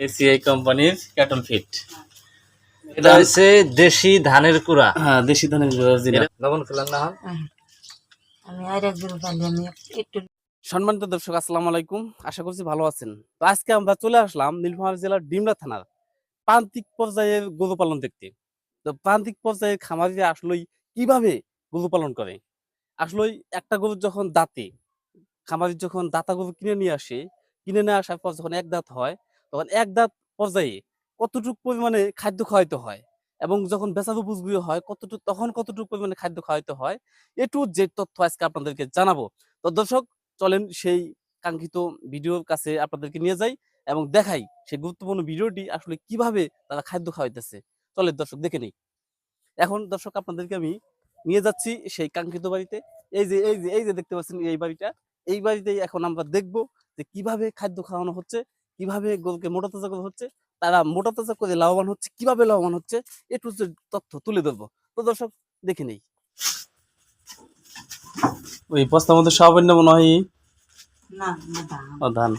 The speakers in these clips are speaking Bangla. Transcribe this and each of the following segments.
এসিআই কোম্পানির ক্যাটল ফিট এটা হচ্ছে দেশি ধানের কুড়া। হ্যাঁ দেশি ধানের অরিজিনাল লবণ খেলাম না হন আমি আর একদিন পারলে আমি একটু সম্মানিত দর্শক আসসালামু আলাইকুম। আশা করছি ভালো আছেন। তো আজকে আমরা চলে আসলাম নীলফামারী জেলার ডিমরা থানার প্রান্তিক পর্যায়ের গরু পালন দেখতে। তো প্রান্তিক পর্যায়ের খামারিরা আসলেই কীভাবে গরু পালন করে? আসলে একটা গরু যখন দাঁতে খামারি যখন দাতা গরু কিনে নিয়ে আসে কিনে নিয়ে আসার পর যখন এক দাঁত হয় তখন এক দাঁত পর্যায়ে কতটুকু পরিমাণে খাদ্য খাওয়াইতে হয় এবং যখন বেচাবো বুঝবি হয় কতটুকু, তখন কতটুকু পরিমাণে খাদ্য খাওয়াইতে হয় এটু যে তথ্য আজকে আপনাদেরকে জানাব। তো দর্শক, চলেন সেই কাঙ্ক্ষিত ভিডিওর কাছে আপনাদেরকে নিয়ে যাই এবং দেখাই সেই গুরুত্বপূর্ণ ভিডিওটি আসলে কীভাবে তারা খাদ্য খাওয়াইতেছে। চলেন দর্শক, দেখে নেই। এখন দর্শক, আপনাদেরকে আমি নিয়ে যাচ্ছি সেই কাঙ্ক্ষিত বাড়িতে। এই যে এই যে এই যে দেখতে পাচ্ছেন এই বাড়িটা, এই বাড়িতেই এখন আমরা দেখব যে কীভাবে খাদ্য খাওয়ানো হচ্ছে কীভাবে গরুকে মোটা তাজা করা হচ্ছে তারা মোটা তাজা করে লাভবান হচ্ছে কীভাবে লাভবান হচ্ছে একটু তথ্য তুলে ধরবো। তো দর্শক দেখে নেই। ওই বস্তার মধ্যে সব মনে হয় না না ও ধান।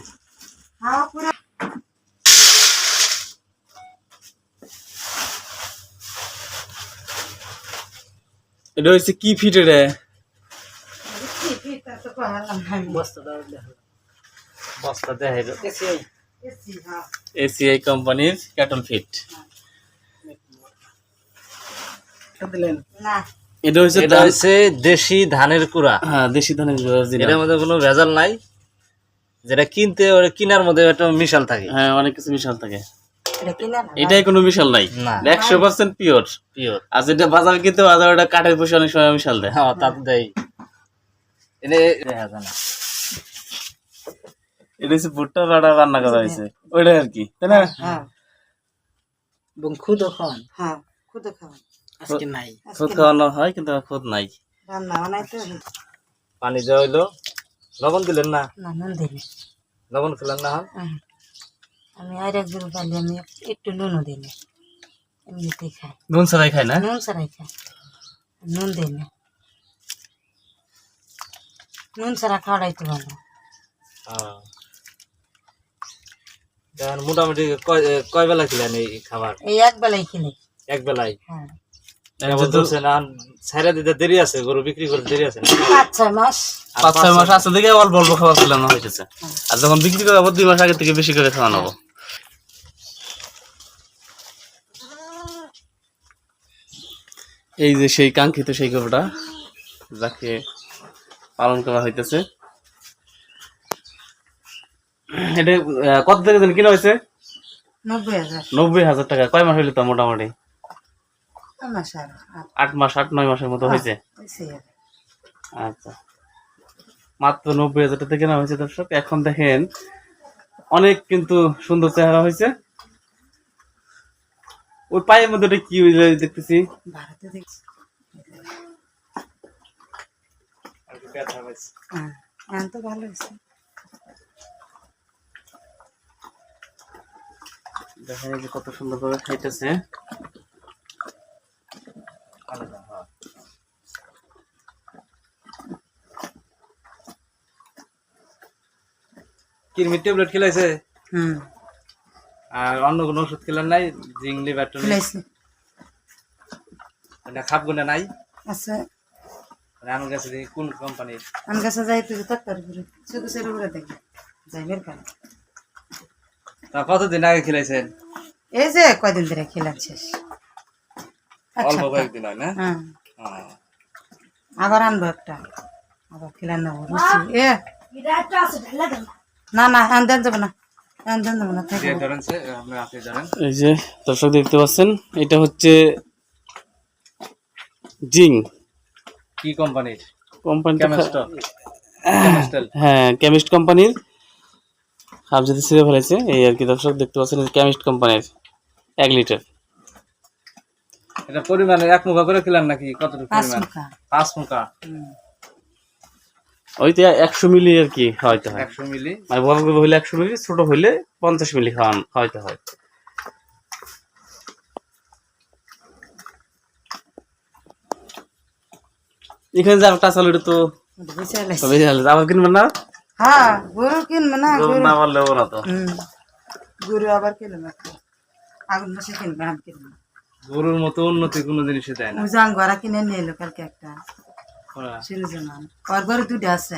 এটা হচ্ছে কি ফিট রে বস্তা দেখাই। হ্যাঁ এসিআই কোম্পানির ক্যাটল ফিট এটা হচ্ছে এটা হচ্ছে দেশি ধানের কুড়া। হ্যাঁ দেশি ধানের original। এটার মধ্যে কোনো ভেজাল নাই। যেটা কিনতে ওটা কিনার মধ্যে একটা মিশাল থাকে। হ্যাঁ অনেক কিছু মিশাল থাকে। এটা কিনা না? এটাই কোনো মিশাল নাই। একশো পার্সেন্ট পিওর পিওর আর যেটা বাজার কিনতে বাজার ওটা কাঠের পয়সা অনেক সময় মিশাল দেয়। হ্যাঁ তাতে দেয়। এটা যায় না এটা হচ্ছে ভুট্টা রাড়া রান্না করা হয়েছে। ওইটাই আর কি তাই না? হ্যাঁ এবং খুদও খাওয়ান? হ্যাঁ খুদে খাওয়া আজকে নাই। খুদ খাওয়ানো হয় কিন্তু খুদ নাই। রান্না পানি দেওয়া হইল। লবণ দিলেন না? না নুন দিই লবণ খেলাম না হন আমি আর একদিন পারলে আমি একটু নুনও দিই এমনিতেই খাই। নুন ছাড়াই খায় না? নুন ছাড়াই খাই। নুন দিই না নুন ছাড়া খাওয়াটাই তো ভালো। হ্যাঁ। মোটামুটি কয় কয় বেলা খেলেন এই খাবার? এই এক বেলায় খেলে। এক বেলায় হ্যাঁ। দেরি আছে গরু বিক্রি করে দেরি আছে? পাঁচ ছয় মাস। পাঁচ ছয় মাস আছে দেখে অল্প অল্প ফেলানো হয়েছে আর যখন বিক্রি করে দুই মাস আগে থেকে বেশি করে খাওয়ানো হবে এই যে সেই কাঙ্ক্ষিত সেই গরুটা যাকে পালন করা হইতেছে এটা কত থেকে যেন কিনা হয়েছে? নব্বই হাজার। টাকা। কয় মাস হইল তো মোটামুটি? আট মাস আট। নয় মাসের মতো হয়েছে? হয়েছে আচ্ছা। মাত্র নব্বই হাজার টাকা কেনা হয়েছে দর্শক। এখন দেখেন অনেক কিন্তু সুন্দর চেহারা হয়েছে। ওই পায়ের মধ্যে ওটা কি দেখতেছি? হ্যাঁ ভালো দেখা যায় যে কত সুন্দর করে খাইতেছে। কিরমির ট্যাবলেট খেলাইছে? হুম। আর অন্য কোনো ওষুধ খেলেন নাই? জিংলি ব্যাটনি এটা খাপ গুনে নাই? আচ্ছা আমার কাছে কোন কোম্পানির? আমার কাছে যাই তুই তত্তর করে শুধু সেটা করে দেখি। যাই বের কর তা কতদিন আগে খেলাইছেন? এই যে কয়দিন ধরে এক অল্প কয়েকদিন হয় না? হ্যাঁ। হ্যাঁ। আবার আনব একটা। আবার খেলার এ। না না এখন দেন যাব না। এই যে দর্শক দেখতে পাচ্ছেন এটা হচ্ছে জিং। কি কোম্পানির? কোম্পানি হ্যাঁ কেমিস্ট কোম্পানির। হাফ যদি ছিঁড়ে ফেলেছে এই আর কি দর্শক দেখতে পাচ্ছেন কেমিস্ট কোম্পানির এক লিটার এটা পরিমাণে এক মুখা করে খেলেন নাকি? কতটুকু পাঁচ পরিমাণ? মুখা। পাঁচ মুখা? হুম। ওইতে একশো মিলি আর কি খাওয়াইতে হয়। একশো মিলি? মানে বড় গরু হইলে একশো মিলি ছোট হইলে পঞ্চাশ মিলি খাওয়ান খাওয়াইতে হয়। এখানে যে কাঁচা লুটি তো আবার কিনবেন না? হ্যাঁ গরু কিনবে না গরু গরু না তো। গরু আবার একটা আগুন মাসে কিনবে আম কিনলাম গরুর মতো উন্নতি কোনো জিনিসে দেয় না। উজান ঘরা কিনে নিয়ে এলো কালকে একটা। সিরুজামান ওর ঘরে দুটো আছে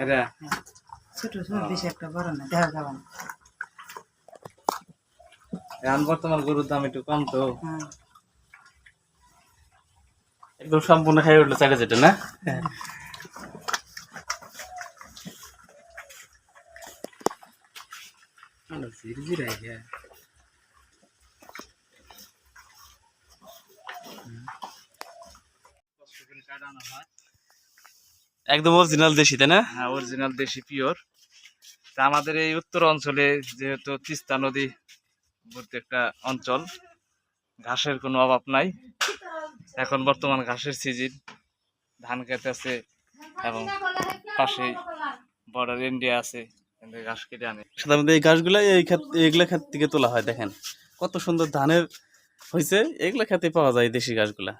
আরে ছোট ছোট বেশি একটা বড় না দেখা যাবে না। এখন বর্তমান গরুর দাম একটু কম তো। হ্যাঁ। একদম সম্পূর্ণ খাই উঠল চাইলে যেটা না? একদম অরিজিনাল দেশি তাই না? হ্যাঁ অরিজিনাল দেশি পিওর তা আমাদের এই উত্তর অঞ্চলে যেহেতু তিস্তা নদী ভর্তি একটা অঞ্চল ঘাসের কোনো অভাব নাই। এখন বর্তমান ঘাসের সিজন ধান খেতে আছে এবং পাশে বর্ডার ইন্ডিয়া আছে। ঘাস কেটে আনে। সাধারণত এই গাছগুলো এই ক্ষেত এইগুলা ক্ষেত থেকে তোলা হয়, দেখেন। কত সুন্দর ধানের হয়েছে এগুলা খেতে পাওয়া যায় দেশি গাছগুলা